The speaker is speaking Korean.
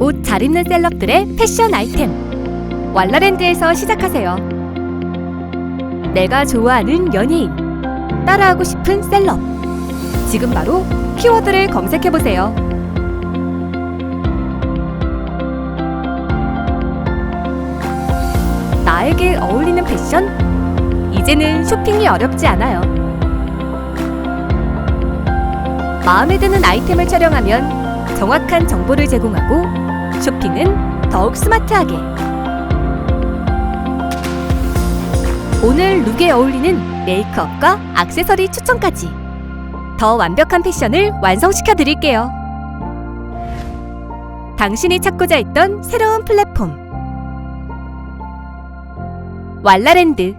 옷 잘 입는 셀럽들의 패션 아이템. 왈라랜드에서 시작하세요. 내가 좋아하는 연예인. 따라하고 싶은 셀럽. 지금 바로 키워드를 검색해 보세요. 나에게 어울리는 패션? 이제는 쇼핑이 어렵지 않아요. 마음에 드는 아이템을 촬영하면 정확한 정보를 제공하고 쇼핑은 더욱 스마트하게. 오늘 룩에 어울리는 메이크업과 액세서리 추천까지. 더 완벽한 패션을 완성시켜 드릴게요. 당신이 찾고자 했던 새로운 플랫폼. 왈라랜드